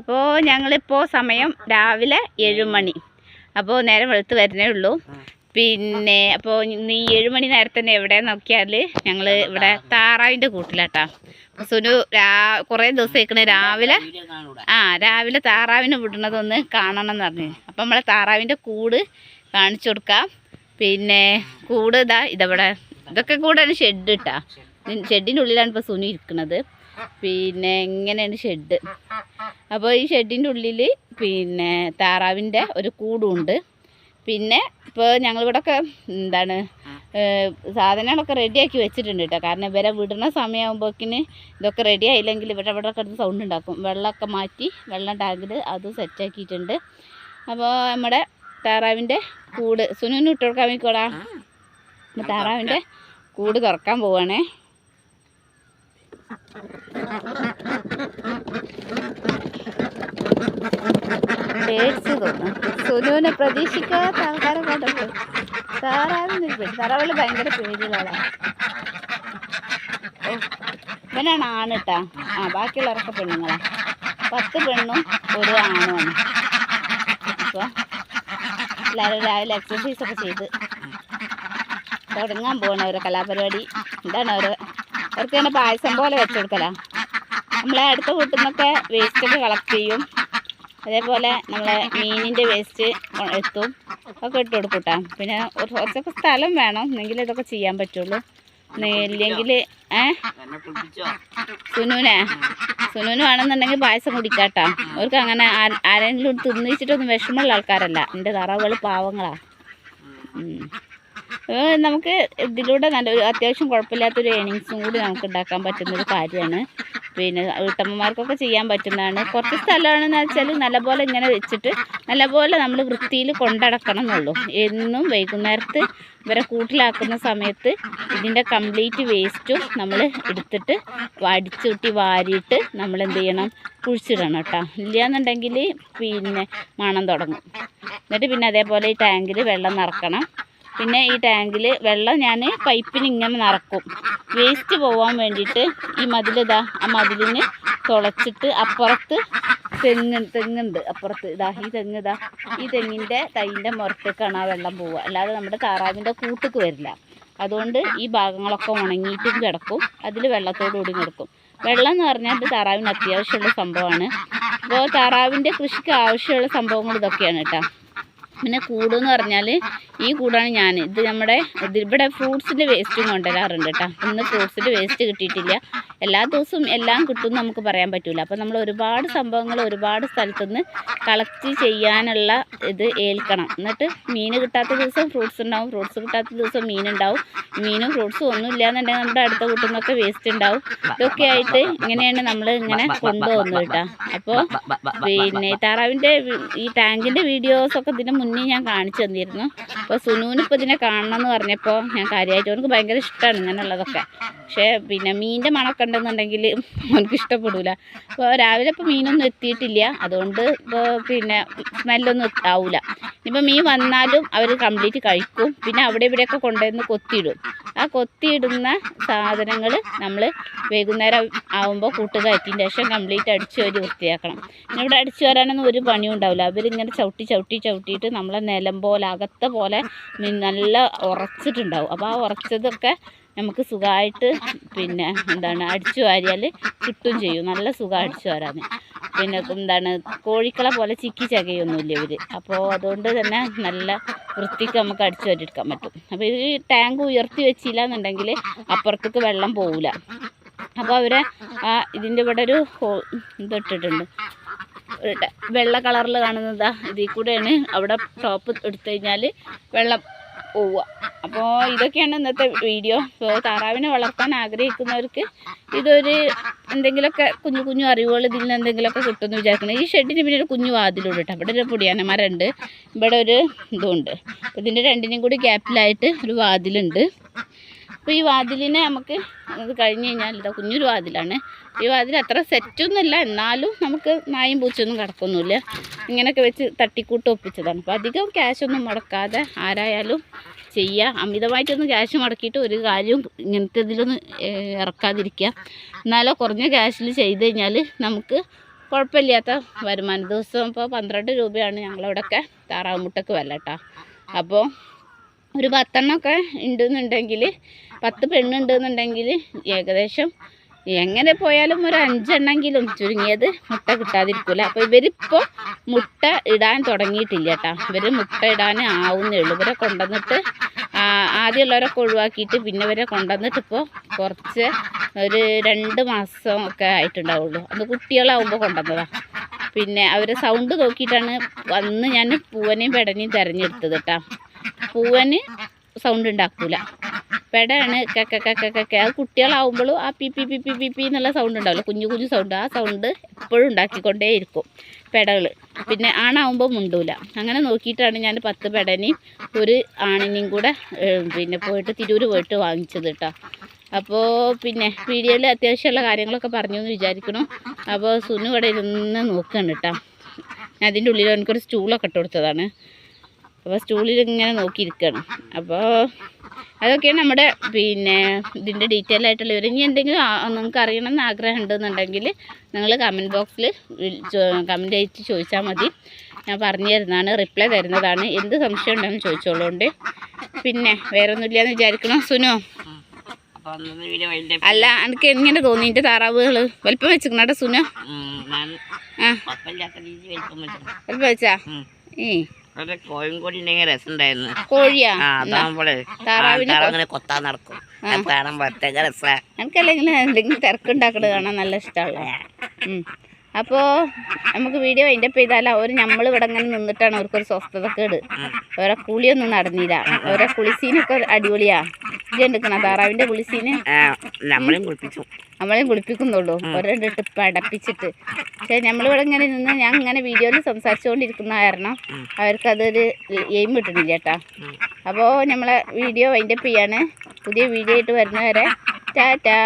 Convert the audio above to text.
അപ്പോൾ ഞങ്ങളിപ്പോൾ സമയം രാവിലെ ഏഴ് മണി. അപ്പോൾ നേരം വെളുത്ത് വരുന്നേ ഉള്ളൂ. പിന്നെ അപ്പോ നീ ഈ ഏഴ് മണി നേരത്തെ തന്നെ എവിടെ നോക്കിയാൽ ഞങ്ങൾ ഇവിടെ താറാവിന്റെ കൂട്ടിലാട്ടാ. സുനു രാ കുറേ ദിവസം ഇരിക്കണേ രാവിലെ. ആ രാവിലെ താറാവിനെ വിടണതൊന്ന് കാണണം എന്ന് പറഞ്ഞു. അപ്പം നമ്മളെ താറാവിന്റെ കൂട് കാണിച്ചു കൊടുക്കാം. പിന്നെ കൂട് ഇതാ ഇതവിടെ. ഇതൊക്കെ കൂടെ ഷെഡ് ഇട്ടാ ഷെഡിന്റെ ഉള്ളിലാണ് ഇപ്പോൾ സുനു ഇരിക്കുന്നത് പിന്നെ ഇങ്ങനെയാണ് ഷെഡ്? അപ്പോൾ ഈ ഷെഡിന്റെ ഉള്ളിൽ പിന്നെ താറാവിന്റെ ഒരു കൂടുണ്ട്. പിന്നെ ഇപ്പോൾ ഞങ്ങളിവിടെയൊക്കെ എന്താണ് സാധനങ്ങളൊക്കെ റെഡിയാക്കി വെച്ചിട്ടുണ്ട് കേട്ടോ കാരണം ഇവരെ വിടുന്ന സമയമാകുമ്പോഴേക്കിന് ഇതൊക്കെ റെഡി ആയില്ലെങ്കിൽ ഇവിടെ ഇവിടെ കിടന്ന് സൗണ്ട് ഉണ്ടാക്കും. വെള്ളമൊക്കെ മാറ്റി വെള്ളം ടാങ്കിൽ അത് സെറ്റാക്കിയിട്ടുണ്ട് അപ്പോൾ നമ്മുടെ താറാവിന്റെ കൂട്. സുനുവിന് ഇട്ട് കൊടുക്കാൻ വേണ്ടിക്കോടാ താറാവിന്റെ കൂട് തുറക്കാൻ പോവാണേ. സുനുവിനെ പ്രതീക്ഷിക്കാത്ത ആൾക്കാരെ കണ്ടപ്പോൾ താറാവിന് പേടി. താറാവിൽ ഭയങ്കര പേടിയുള്ളതാണ് ഓ, ഇവനാണ് ആണിട്ടാ. ആ ബാക്കിയുള്ളവരൊക്കെ പെണ്ണുങ്ങളാ. പത്ത് പെണ്ണും ഒരു ആണുമാണ് അപ്പോൾ എല്ലാവരും രാവിലെ എക്സസൈസ് ഒക്കെ ചെയ്ത് തുടങ്ങാൻ പോകണം ഓരോ കലാപരിപാടി. എന്താണ് ഓരോ അവർക്ക് തന്നെ പായസം പോലെ വെച്ചെടുക്കലാ നമ്മളെ അടുത്ത വീട്ടിൽ നിന്നൊക്കെ വേസ്റ്റൊക്കെ കളക്ട് ചെയ്യും. അതേപോലെ നമ്മളെ മീനിന്റെ വേസ്റ്റ് എത്തും. ഒക്കെ ഇട്ട് കൊടുക്കൂട്ടാ. പിന്നെ കുറച്ചൊക്കെ സ്ഥലം വേണം. എന്നെങ്കിൽ ഇതൊക്കെ ചെയ്യാൻ പറ്റുള്ളൂ. ഇല്ലെങ്കിൽ ഏ? സുനുവിനെ സുനുവിന് വേണമെന്നുണ്ടെങ്കിൽ പായസം കുടിക്കാട്ടാ. അവർക്ക് അങ്ങനെ ആരെങ്കിലും തിന്നിച്ചിട്ടൊന്നും വിഷമമുള്ള ആൾക്കാരല്ല. എന്റെ തറവുകൾ പാവങ്ങളാ. നമുക്ക് ഇതിലൂടെ നല്ലൊരു അത്യാവശ്യം കുഴപ്പമില്ലാത്തൊരു ഏണിങ്സും കൂടി നമുക്ക് ഉണ്ടാക്കാൻ പറ്റുന്നൊരു കാര്യമാണ്. പിന്നെ വീട്ടമ്മമാർക്കൊക്കെ ചെയ്യാൻ പറ്റുന്നതാണ്. കുറച്ച് സ്ഥലമാണെന്ന് വെച്ചാൽ നല്ലപോലെ ഇങ്ങനെ വെച്ചിട്ട് നല്ലപോലെ നമ്മൾ വൃത്തിയിൽ കൊണ്ടടക്കണം എന്നുള്ളൂ എന്നും വൈകുന്നേരത്ത് ഇവരെ കൂട്ടിലാക്കുന്ന സമയത്ത് ഇതിന്റെ കംപ്ലീറ്റ് വേസ്റ്റും നമ്മൾ എടുത്തിട്ട് അടിച്ചുകൂട്ടി വാരിയിട്ട് നമ്മൾ എന്ത് ചെയ്യണം? കുഴിച്ചിടണം കേട്ടോ. ഇല്ലയെന്നുണ്ടെങ്കിൽ പിന്നെ മണം തുടങ്ങും. എന്നിട്ട് പിന്നെ അതേപോലെ ഈ ടാങ്കിൽ വെള്ളം നിറക്കണം. പിന്നെ ഈ ടാങ്കിൽ വെള്ളം ഞാൻ പൈപ്പിന് ഇങ്ങനെ നിറക്കും. വേസ്റ്റ് പോവാൻ വേണ്ടിയിട്ട് ഈ മതിലിതാ ആ മതിലിന് തുളച്ചിട്ട് അപ്പുറത്ത് തെങ്ങ് തെങ്ങുണ്ട്. അപ്പുറത്ത് ഇതാ ഈ തെങ്ങ് ഇതാ. ഈ തെങ്ങിന്റെ തൈന്റെ മുറത്തേക്കാണ് ആ വെള്ളം പോവുക. അല്ലാതെ നമ്മുടെ താറാവിന്റെ കൂട്ടുക്ക് വരില്ല. അതുകൊണ്ട് ഈ ഭാഗങ്ങളൊക്കെ ഉണങ്ങിയിട്ടും കിടക്കും. അതിൽ വെള്ളത്തോട് കൂടി കിടക്കും. വെള്ളം എന്ന് പറഞ്ഞാൽ ഇത് താറാവിന് അത്യാവശ്യമുള്ള സംഭവമാണ്. അപ്പോൾ താറാവിന്റെ കൃഷിക്ക് ആവശ്യമുള്ള സംഭവങ്ങൾ ഇതൊക്കെയാണ് കേട്ടോ. പിന്നെ കൂട് എന്ന് പറഞ്ഞാൽ ഈ കൂടാണ് ഞാൻ ഇത് നമ്മുടെ ഇവിടെ ഫ്രൂട്ട്സിന്റെ വേസ്റ്റും കൊണ്ടുവരാറുണ്ട് കേട്ടോ ഇന്ന് ഫ്രൂട്ട്സിന്റെ വേസ്റ്റ് കിട്ടിയിട്ടില്ല. എല്ലാ ദിവസവും എല്ലാം കിട്ടും നമുക്ക് പറയാൻ പറ്റില്ല അപ്പോൾ നമ്മൾ ഒരുപാട് സംഭവങ്ങൾ ഒരുപാട് സ്ഥലത്തുനിന്ന് കളക്ട് ചെയ്യാനുള്ള ഇത് ഏൽക്കണം. എന്നിട്ട് മീൻ കിട്ടാത്ത ദിവസം ഫ്രൂട്ട്സ് ഉണ്ടാവും. ഫ്രൂട്ട്സ് കിട്ടാത്ത ദിവസം മീൻ ഉണ്ടാവും. മീനും ഫ്രൂട്ട്സും ഒന്നും ഇല്ലാന്നുണ്ടെങ്കിൽ നമ്മുടെ അടുത്ത കൂട്ടുന്നൊക്കെ വേസ്റ്റ് ഉണ്ടാവും. ഇതൊക്കെ ആയിട്ട് ഇങ്ങനെയാണ് നമ്മൾ ഇങ്ങനെ കൊണ്ടുപോകുന്നത് കേട്ടോ. അപ്പോൾ പിന്നെ താറാവിന്റെ ഈ ടാങ്കിന്റെ വീഡിയോസൊക്കെ ഇതിന് മുന്നേ ഞാൻ കാണിച്ചു തന്നിരുന്നു. അപ്പോൾ സുനൂനിപ്പോൾ ഇതിനെ കാണണം എന്ന് പറഞ്ഞപ്പോൾ ഞാൻ കാര്യമായിട്ട് അവർക്ക് ഭയങ്കര ഇഷ്ടമാണ് ഇങ്ങനെയുള്ളതൊക്കെ. പക്ഷേ പിന്നെ മീനിന്റെ മണമൊക്കെ ഉണ്ടെന്നുണ്ടെങ്കിൽ ഇഷ്ടപ്പെടില്ല അപ്പോൾ രാവിലെ ഇപ്പോൾ മീനൊന്നും എത്തിയിട്ടില്ല. അതുകൊണ്ട് ഇപ്പോൾ പിന്നെ സ്മെല്ലൊന്നും ആവില്ല ഇനിയിപ്പോൾ മീൻ വന്നാലും അവർ കംപ്ലീറ്റ് കഴിക്കും. പിന്നെ അവിടെ ഇവിടെയൊക്കെ കൊണ്ടുവന്ന് കൊത്തിയിടും. ആ കൊത്തിയിടുന്ന സാധനങ്ങൾ നമ്മൾ വൈകുന്നേരം ആവുമ്പോൾ കൂട്ടുകയറ്റിന്റെ ശേഷം കംപ്ലീറ്റ് അടിച്ചു വരി വൃത്തിയാക്കണം. പിന്നെ ഇവിടെ അടിച്ചു വരാനൊന്നും ഒരു പണിയും ഉണ്ടാവില്ല. അവരിങ്ങനെ ചവിട്ടി ചവിട്ടി ചവിട്ടിയിട്ട് നമ്മളെ നിലം പോലെ അകത്തെ പോലെ നല്ല ഉറച്ചിട്ടുണ്ടാവും. അപ്പോൾ ആ ഉറച്ചതൊക്കെ നമുക്ക് സുഖമായിട്ട് പിന്നെ എന്താണ് അടിച്ചു വാരിയാൽ കിട്ടും ചെയ്യും. നല്ല സുഖം അടിച്ചു വരാൻ പിന്നെ എന്താണ് കോഴിക്കളെ പോലെ ചിക്കി ചകയൊന്നുമില്ല ഇവർ അപ്പോൾ അതുകൊണ്ട് തന്നെ നല്ല വൃത്തിക്ക് നമുക്ക് അടിച്ചു വാരിയെടുക്കാൻ പറ്റും. അപ്പോൾ ഈ ടാങ്ക് ഉയർത്തി വെച്ചില്ല എന്നുണ്ടെങ്കിൽ അപ്പുറത്തേക്ക് വെള്ളം പോവില്ല അപ്പോൾ അവരെ ആ ഇതിന്റെ ഇവിടെ ഒരു ഇതിട്ടിട്ടുണ്ട് വെള്ള കളറിൽ കാണുന്നതാ ഇതിൽ കൂടെയാണ്. അവിടെ ടോപ്പ് എടുത്തു കഴിഞ്ഞാൽ വെള്ളം പോവുക. അപ്പോൾ ഇതൊക്കെയാണ് ഇന്നത്തെ വീഡിയോ അപ്പോൾ താറാവിനെ വളർത്താൻ ആഗ്രഹിക്കുന്നവർക്ക് ഇതൊരു എന്തെങ്കിലുമൊക്കെ കുഞ്ഞു കുഞ്ഞു അറിവുകൾ ഇതിൽ നിന്ന് എന്തെങ്കിലുമൊക്കെ കിട്ടുമെന്ന് വിചാരിക്കണം ഈ ഷെഡിന് പിന്നെ ഒരു കുഞ്ഞു വാതിലുണ്ട് കേട്ടോ. അവിടെ ഒരു പൊടിയാനമരമുണ്ട് ഇവിടെ ഒരു ഇതുണ്ട്. അപ്പോൾ ഇതിന്റെ രണ്ടിനും കൂടി ഗ്യാപ്പിലായിട്ട് ഒരു വാതിലുണ്ട്. അപ്പോൾ ഈ വാതിലിനെ നമുക്ക് അത് കഴിഞ്ഞ് കഴിഞ്ഞാൽ ഇതാ കുഞ്ഞൊരു വാതിലാണ്. ഈ വാതിൽ അത്ര സെറ്റൊന്നുമില്ല എന്നാലും നമുക്ക് നായും പൂച്ചൊന്നും കിടക്കൊന്നുമില്ല ഇങ്ങനെയൊക്കെ വെച്ച് തട്ടിക്കൂട്ട് ഒപ്പിച്ചതാണ്. അപ്പോൾ അധികം ക്യാഷൊന്നും മുടക്കാതെ ആരായാലും ചെയ്യുക അമിതമായിട്ടൊന്നും ക്യാഷ് മുടക്കിയിട്ട് ഒരു കാര്യവും ഇങ്ങനത്തെ ഇതിലൊന്നും ഇറക്കാതിരിക്കുക. എന്നാലോ കുറഞ്ഞ ക്യാഷിൽ ചെയ്ത് കഴിഞ്ഞാൽ നമുക്ക് കുഴപ്പമില്ലാത്ത വരുമാനം. ദിവസം ഇപ്പോൾ പന്ത്രണ്ട് രൂപയാണ് ഞങ്ങളവിടെയൊക്കെ താറാവ് മുട്ടക്ക് വില കേട്ടോ. അപ്പോൾ ഒരു പത്തെണ്ണമൊക്കെ ഉണ്ടെന്നുണ്ടെങ്കിൽ പത്ത് പെണ്ണുണ്ടെന്നുണ്ടെങ്കിൽ ഏകദേശം എങ്ങനെ പോയാലും ഒരു അഞ്ചെണ്ണെങ്കിലും ചുരുങ്ങിയത് മുട്ട കിട്ടാതിരിക്കില്ല അപ്പോൾ ഇവരിപ്പോൾ മുട്ട ഇടാൻ തുടങ്ങിയിട്ടില്ല കേട്ടോ. ഇവർ മുട്ട ഇടാൻ ആവുന്നേ ഉള്ളൂ. ഇവരെ കൊണ്ടുവന്നിട്ട് ആദ്യമുള്ളവരൊക്കെ ഒഴിവാക്കിയിട്ട് പിന്നെ ഇവരെ കൊണ്ടുവന്നിട്ട് ഇപ്പോൾ കുറച്ച് ഒരു രണ്ട് മാസം ഒക്കെ ആയിട്ടുണ്ടാവുള്ളൂ. അത് കുട്ടികളാവുമ്പോൾ കൊണ്ടുവന്നതാണ് പിന്നെ അവരെ സൗണ്ട് നോക്കിയിട്ടാണ് അന്ന് ഞാൻ പൂവനെയും പെടനെയും തിരഞ്ഞെടുത്തത് കേട്ടോ. പൂവന് സൗണ്ട് ഉണ്ടാക്കൂല. പെടയാണ് കക്ക കക്ക അത് കുട്ടികളാവുമ്പോഴും ആ P P P P P P എന്നുള്ള സൗണ്ട് ഉണ്ടാവില്ല. കുഞ്ഞു കുഞ്ഞു സൗണ്ട് ആ സൗണ്ട് എപ്പോഴും ഉണ്ടാക്കിക്കൊണ്ടേ ഇരിക്കും പെടകൾ പിന്നെ ആണാവുമ്പോൾ മുണ്ടൂല. അങ്ങനെ നോക്കിയിട്ടാണ് ഞാൻ പത്ത് പെടനെയും ഒരു ആണിനെയും കൂടെ പിന്നെ പോയിട്ട് തിരൂർ പോയിട്ട് വാങ്ങിച്ചത് കേട്ടോ അപ്പോൾ പിന്നെ വീഡിയോയിൽ അത്യാവശ്യമുള്ള കാര്യങ്ങളൊക്കെ പറഞ്ഞു എന്ന് വിചാരിക്കണം അപ്പോൾ സുനു ഇവിടെ ഇരുന്ന് നോക്കുകയാണ് കേട്ടോ അതിന്റെ ഉള്ളിൽ എനിക്കൊരു സ്റ്റൂളൊക്കെ ഇട്ട് കൊടുത്തതാണ്. അപ്പോൾ സ്റ്റൂളിൽ ഇങ്ങനെ നോക്കിയിരിക്കണം. അപ്പോൾ അതൊക്കെയാണ് നമ്മുടെ പിന്നെ ഇതിന്റെ ഡീറ്റെയിൽ ആയിട്ടുള്ള വിവരം ഇനി എന്തെങ്കിലും നിങ്ങൾക്ക് അറിയണമെന്ന് ആഗ്രഹം ഉണ്ടെന്നുണ്ടെങ്കിൽ നിങ്ങൾ കമന്റ് ബോക്സിൽ കമന്റ് അയച്ച് ചോദിച്ചാൽ മതി. ഞാൻ പറഞ്ഞു തരുന്നതാണ് റിപ്ലൈ തരുന്നതാണ്. എന്ത് സംശയം ഉണ്ടെന്ന് ചോദിച്ചോളൂണ്ട്. പിന്നെ വേറെ ഒന്നുമില്ല എന്ന് വിചാരിക്കണം സുനു? അല്ല എനിക്ക് എങ്ങനെ തോന്നി എന്റെ താറാവുകൾ വലിപ്പം വെച്ചിക്കണാട്ടെ സുനു? ആ. വലിപ്പം വെച്ചു. ഏ അവിടെ കോയും കൂടി ഉണ്ടെങ്കിൽ രസമുണ്ടായിരുന്നു കോഴിയാ ആൾക്കാർ അങ്ങനെ കൊത്താൻ നടക്കും. അത് കാണാൻ പ്രത്യേക രസാ. എനിക്കല്ലെങ്കിൽ എന്തെങ്കിലും തിരക്കുണ്ടാക്കണത് കാണാൻ നല്ല ഇഷ്ടമുള്ള അപ്പോൾ നമുക്ക് വീഡിയോ അതിന്റെ അപ്പ് ചെയ്താലോ. ഒരു നമ്മൾ ഇവിടെ ഇങ്ങനെ നിന്നിട്ടാണ് അവർക്കൊരു സ്വസ്ഥതക്കേട് ഓരോ കുളിയൊന്നും നടന്നില്ല. ഓരോ കുളിസീനൊക്കെ അടിപൊളിയാ. ഇജ്ജ് താറാവിന്റെ ആ, നമ്മളെയും കുളിപ്പിച്ചു. നമ്മളെയും കുളിപ്പിക്കുന്നുള്ളൂ. ഓരോ പടപ്പിച്ചിട്ട്. പക്ഷെ നമ്മളിവിടെ ഇങ്ങനെ നിന്ന് ഞാൻ ഇങ്ങനെ വീഡിയോയിൽ സംസാരിച്ചുകൊണ്ടിരിക്കുന്ന കാരണം അവർക്ക് അതൊരു എയിം കിട്ടുന്നില്ല കേട്ടോ. അപ്പോ അപ്പോൾ നമ്മളെ വീഡിയോ വൈൻഡപ്പ് ചെയ്യാണ്. പുതിയ വീഡിയോ ആയിട്ട് വരുന്നവരെ ടാറ്റാ.